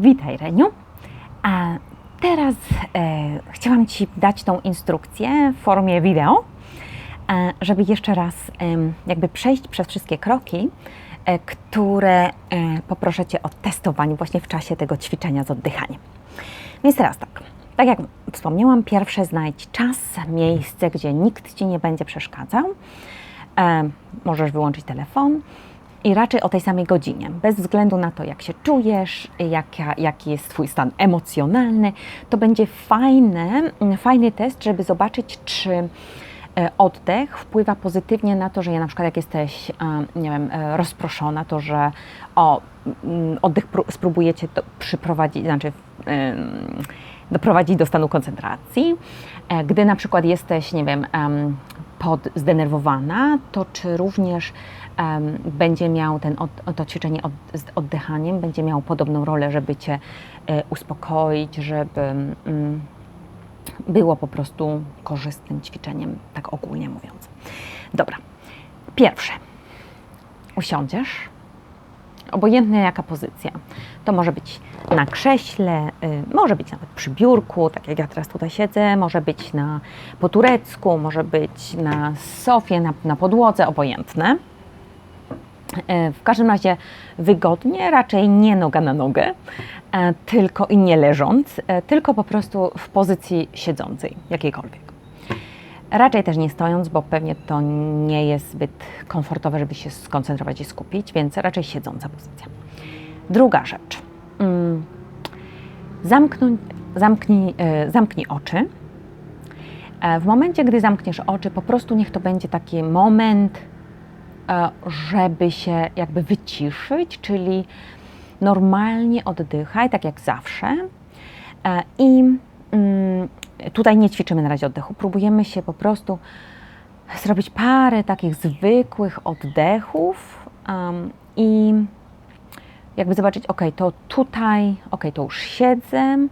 Witaj Reniu. A teraz e, chciałam Ci dać tą instrukcję w formie wideo, e, żeby jeszcze raz em, jakby przejść przez wszystkie kroki, e, które e, poproszę Cię o testowanie właśnie w czasie tego ćwiczenia z oddychaniem. Więc teraz tak, tak jak wspomniałam, pierwsze znajdź czas, miejsce, gdzie nikt Ci nie będzie przeszkadzał. E, możesz wyłączyć telefon i raczej o tej samej godzinie, bez względu na to, jak się czujesz, jaka, jaki jest Twój stan emocjonalny. To będzie fajne, fajny test, żeby zobaczyć, czy e, oddech wpływa pozytywnie na to, że ja na przykład jak jesteś, e, nie wiem, e, rozproszona, to że o, mm, oddech pró- spróbujecie to przyprowadzić, znaczy doprowadzić do stanu koncentracji. E, Gdy na przykład jesteś, nie wiem, em, pod, zdenerwowana, to czy również będzie miał ten to ćwiczenie z oddychaniem, będzie miało podobną rolę, żeby Cię e, uspokoić, żeby mm, było po prostu korzystnym ćwiczeniem, tak ogólnie mówiąc. Dobra, pierwsze. Usiądziesz, obojętnie jaka pozycja. To może być na krześle, y, może być nawet przy biurku, tak jak ja teraz tutaj siedzę, może być na po turecku, może być na sofie, na, na podłodze, obojętne. E, W każdym razie wygodnie, raczej nie noga na nogę, e, tylko i nie leżąc, e, tylko po prostu w pozycji siedzącej, jakiejkolwiek. Raczej też nie stojąc, bo pewnie to nie jest zbyt komfortowe, żeby się skoncentrować i skupić, więc raczej siedząca pozycja. Druga rzecz. Mm, Zamknąć, zamknij, e, zamknij oczy. E, W momencie, gdy zamkniesz oczy, po prostu niech to będzie taki moment, e, żeby się jakby wyciszyć, czyli normalnie oddychaj, tak jak zawsze. I mm, tutaj nie ćwiczymy na razie oddechu, próbujemy się po prostu zrobić parę takich zwykłych oddechów um, i jakby zobaczyć, ok, to tutaj, ok, to już siedzę,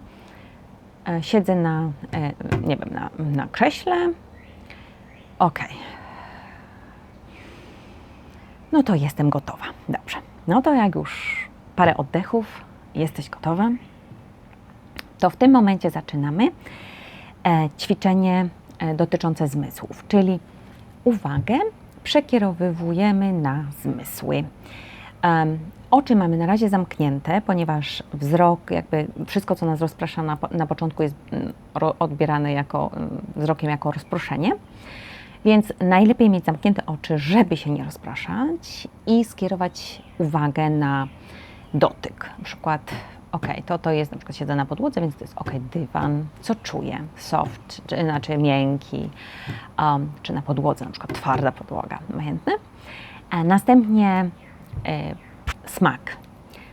e, siedzę na, e, nie wiem, na, na krześle, ok. No to jestem gotowa. Dobrze. No to jak już parę oddechów, jesteś gotowa, to w tym momencie zaczynamy ćwiczenie e, dotyczące zmysłów, czyli uwagę przekierowywujemy na zmysły. Oczy mamy na razie zamknięte, ponieważ wzrok, jakby wszystko, co nas rozprasza na, na początku, jest mm, odbierane jako, mm, wzrokiem jako rozproszenie. Więc najlepiej mieć zamknięte oczy, żeby się nie rozpraszać i skierować uwagę na dotyk. Na przykład, ok, to, to jest, na przykład siedzę na podłodze, więc to jest ok, dywan, co czuję? Soft, czy znaczy miękki, um, czy na podłodze, na przykład twarda podłoga, obojętne. A następnie e, smak.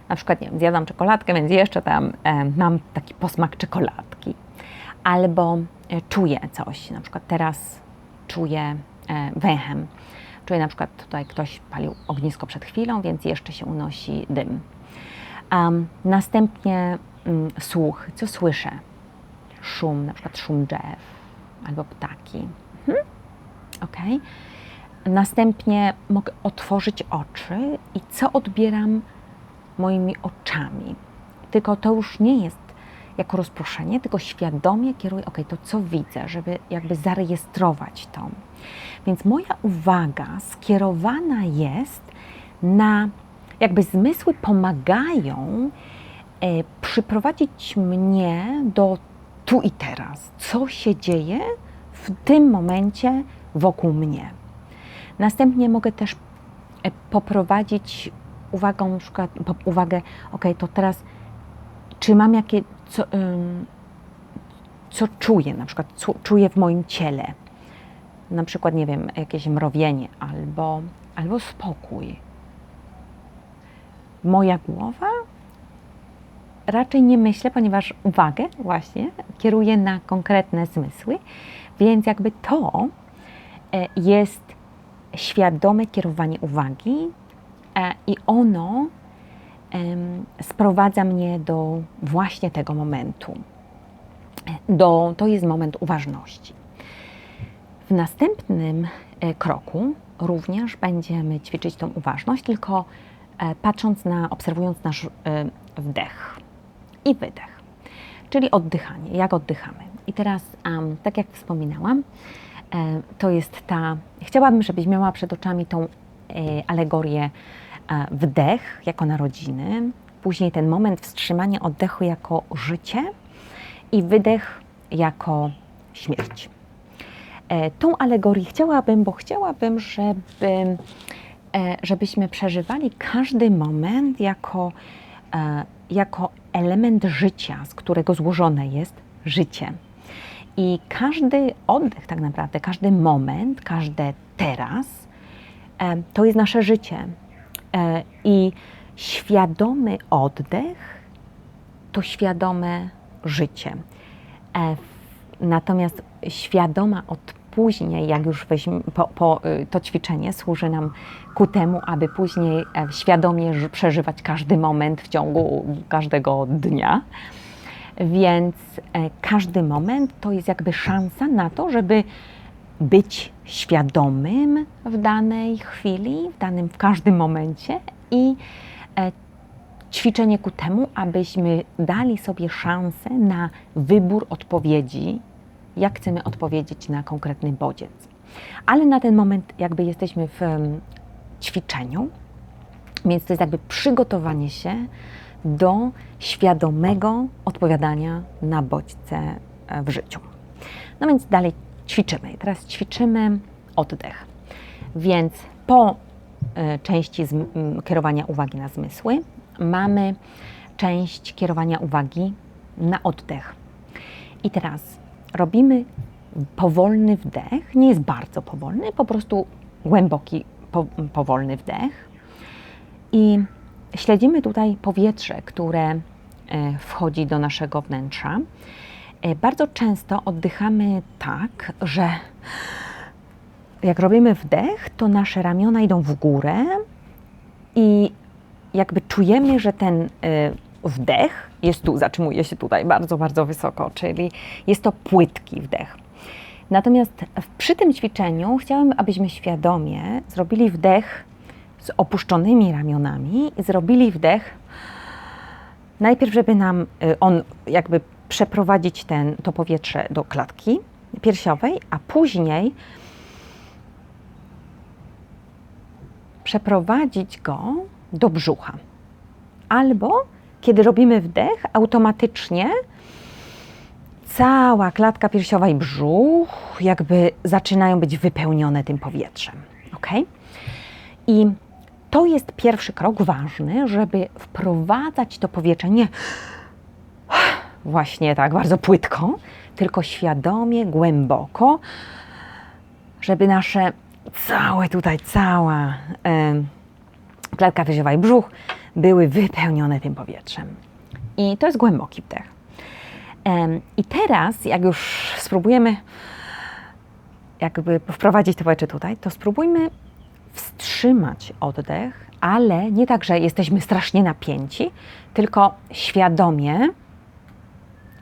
Na przykład, nie wiem, zjadam czekoladkę, więc jeszcze tam e, mam taki posmak czekoladki. Albo e, czuję coś, na przykład teraz czuję e, węchem. Czuję na przykład tutaj ktoś palił ognisko przed chwilą, więc jeszcze się unosi dym. Następnie mm, słuch, co słyszę? Szum, na przykład szum drzew albo ptaki. Mhm. Ok. Następnie mogę otworzyć oczy i co odbieram moimi oczami. Tylko to już nie jest jako rozproszenie, tylko świadomie kieruję, ok, to co widzę, żeby jakby zarejestrować to. Więc moja uwaga skierowana jest na, jakby zmysły pomagają e, przyprowadzić mnie do tu i teraz. Co się dzieje w tym momencie wokół mnie. Następnie mogę też e, poprowadzić uwagą, na przykład, uwagę, ok, to teraz czy mam jakie, co, co czuję, na przykład co czuję w moim ciele. Na przykład, nie wiem, jakieś mrowienie albo, albo spokój. Moja głowa raczej nie myślę, ponieważ uwagę właśnie kieruję na konkretne zmysły, więc jakby to e, jest świadome kierowanie uwagi e, i ono sprowadza mnie do właśnie tego momentu. Do, to jest moment uważności. W następnym e, kroku również będziemy ćwiczyć tą uważność, tylko patrząc na, obserwując nasz e, wdech. i wydech. Czyli oddychanie, jak oddychamy. I teraz, tak jak wspominałam, e, to jest ta. Chciałabym, żebyś miała przed oczami tą e, alegorię e, wdech jako narodziny, później ten moment wstrzymania oddechu jako życie i wydech jako śmierć. E, tą alegorię chciałabym, bo chciałabym, żeby, e, żebyśmy przeżywali każdy moment jako, e, jako element życia, z którego złożone jest życie. I każdy oddech, tak naprawdę, każdy moment, każde teraz, to jest nasze życie. I świadomy oddech to świadome życie. Natomiast świadoma od później, jak już weźmie, po, po, y, to ćwiczenie służy nam ku temu, aby później e, świadomie przeżywać każdy moment w ciągu każdego dnia. Więc e, każdy moment to jest jakby szansa na to, żeby być świadomym w danej chwili, w danym, w każdym momencie i e, ćwiczenie ku temu, abyśmy dali sobie szansę na wybór odpowiedzi jak chcemy odpowiedzieć na konkretny bodziec. Ale na ten moment jakby jesteśmy w ćwiczeniu, więc to jest jakby przygotowanie się do świadomego odpowiadania na bodźce e, w życiu. No więc dalej ćwiczymy. Teraz ćwiczymy oddech. Więc po e, części kierowania uwagi na zmysły mamy część kierowania uwagi na oddech. I teraz robimy powolny wdech, nie jest bardzo powolny, po prostu głęboki, po, powolny wdech. I śledzimy tutaj powietrze, które e, wchodzi do naszego wnętrza. E, bardzo często oddychamy tak, że jak robimy wdech, to nasze ramiona idą w górę i jakby czujemy, że ten e, wdech jest tu, zatrzymuje się tutaj bardzo, bardzo wysoko, czyli jest to płytki wdech. Natomiast przy tym ćwiczeniu chciałabym, abyśmy świadomie zrobili wdech z opuszczonymi ramionami i zrobili wdech najpierw, żeby nam y, on jakby przeprowadzić ten, to powietrze do klatki piersiowej, a później przeprowadzić go do brzucha. Albo kiedy robimy wdech, automatycznie cała klatka piersiowa i brzuch jakby zaczynają być wypełnione tym powietrzem. Ok? I to jest pierwszy krok ważny, żeby wprowadzać to powietrze nie właśnie tak bardzo płytko, tylko świadomie, głęboko, żeby nasze całe tutaj, cała klatka piersiowa i brzuch były wypełnione tym powietrzem. I to jest głęboki wdech. I teraz, jak już spróbujemy jakby wprowadzić to powietrze tutaj, to spróbujmy wstrzymać oddech, ale nie tak, że jesteśmy strasznie napięci, tylko świadomie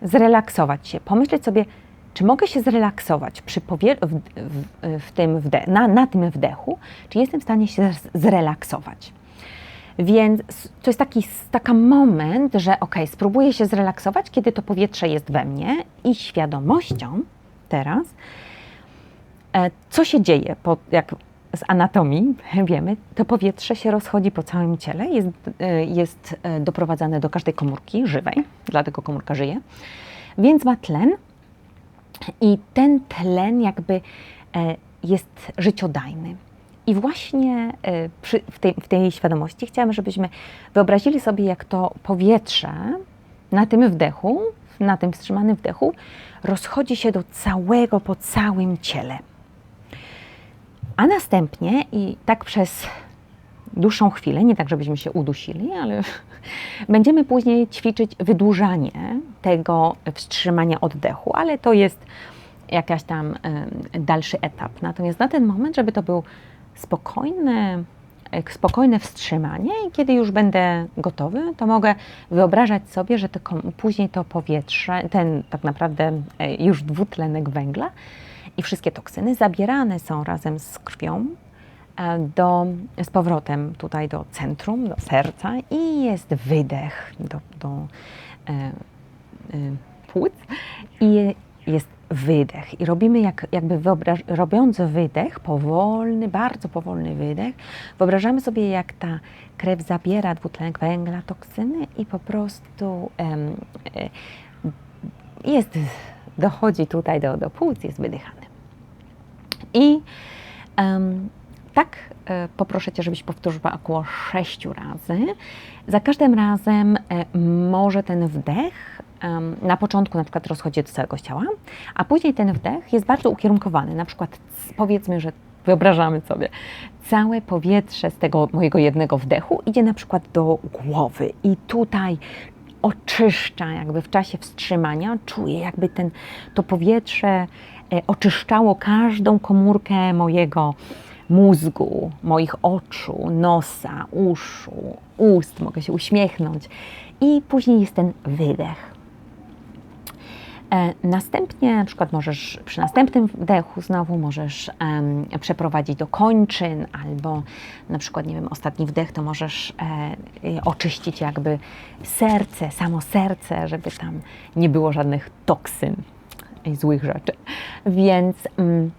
zrelaksować się, pomyśleć sobie, czy mogę się zrelaksować przy powie- w, w, w tym wde- na, na tym wdechu, czy jestem w stanie się zrelaksować. Więc to jest taki taka moment, że ok, spróbuję się zrelaksować, kiedy to powietrze jest we mnie i świadomością teraz, e, co się dzieje, po, jak z anatomii wiemy, to powietrze się rozchodzi po całym ciele, jest, e, jest e, doprowadzane do każdej komórki żywej, dlatego komórka żyje, więc ma tlen i ten tlen jakby jest życiodajny. I właśnie y, przy, w, tej, w tej świadomości chciałam, żebyśmy wyobrazili sobie, jak to powietrze na tym wdechu, na tym wstrzymanym wdechu, rozchodzi się do całego, po całym ciele. A następnie i tak przez dłuższą chwilę, nie tak, żebyśmy się udusili, ale będziemy później ćwiczyć wydłużanie tego wstrzymania oddechu, ale to jest jakaś tam dalszy etap. Natomiast na ten moment, żeby to był spokojne, spokojne wstrzymanie i kiedy już będę gotowy, to mogę wyobrażać sobie, że to, później to powietrze, ten tak naprawdę e, już dwutlenek węgla i wszystkie toksyny zabierane są razem z krwią e, do, z powrotem tutaj do centrum, do serca i jest wydech do, do płuc i jest wydech. I robimy jak, jakby wyobraż, robiąc wydech, powolny, bardzo powolny wydech, wyobrażamy sobie jak ta krew zabiera dwutlenek węgla, toksyny i po prostu em, e, jest, dochodzi tutaj do, do płuc, jest wydychany. I em, tak e, poproszę Cię, żebyś powtórzyła około sześciu razy. Za każdym razem e, może ten wdech na początku na przykład rozchodzi do całego ciała, a później ten wdech jest bardzo ukierunkowany. Na przykład powiedzmy, że wyobrażamy sobie, całe powietrze z tego mojego jednego wdechu idzie na przykład do głowy i tutaj oczyszcza, jakby w czasie wstrzymania, czuję jakby ten, to powietrze e, oczyszczało każdą komórkę mojego mózgu, moich oczu, nosa, uszu, ust, mogę się uśmiechnąć i później jest ten wydech. E, Następnie, na przykład możesz przy następnym wdechu znowu możesz em, przeprowadzić do kończyn, albo na przykład, nie wiem, ostatni wdech to możesz e, oczyścić jakby serce, samo serce, żeby tam nie było żadnych toksyn i złych rzeczy. Więc mm,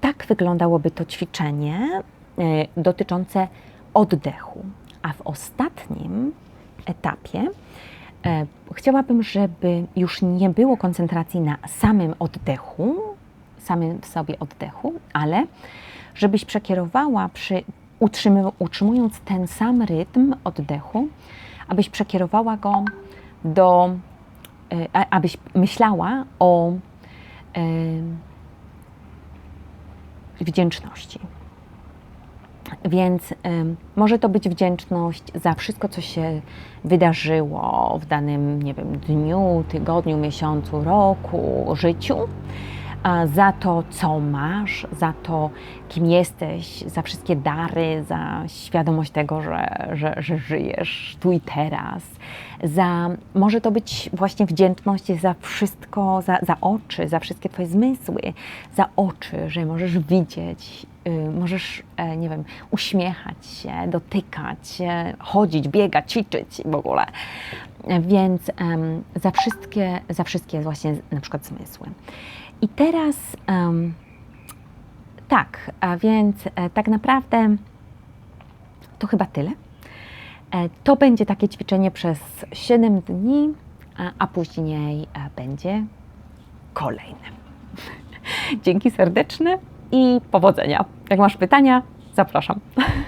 tak wyglądałoby to ćwiczenie e, dotyczące oddechu. A w ostatnim etapie chciałabym, żeby już nie było koncentracji na samym oddechu, samym w sobie oddechu, ale żebyś przekierowała przy utrzymując ten sam rytm oddechu, abyś przekierowała go do, e, abyś myślała o e, wdzięczności. Więc może to być wdzięczność za wszystko, co się wydarzyło w danym, nie wiem, dniu, tygodniu, miesiącu, roku, życiu, za to, co masz, za to, kim jesteś, za wszystkie dary, za świadomość tego, że, że, że żyjesz tu i teraz. Za, może to być właśnie wdzięczność za wszystko, za, za oczy, za wszystkie Twoje zmysły, za oczy, że możesz widzieć, y, możesz, e, nie wiem, uśmiechać się, dotykać, chodzić, biegać, ćwiczyć w ogóle. Więc em, za wszystkie, za wszystkie właśnie na przykład zmysły. I teraz em, tak, a więc e, tak naprawdę to chyba tyle. E, To będzie takie ćwiczenie przez 7 dni, a, a później e, będzie kolejne. Dzięki serdeczne i powodzenia. Jak masz pytania, zapraszam.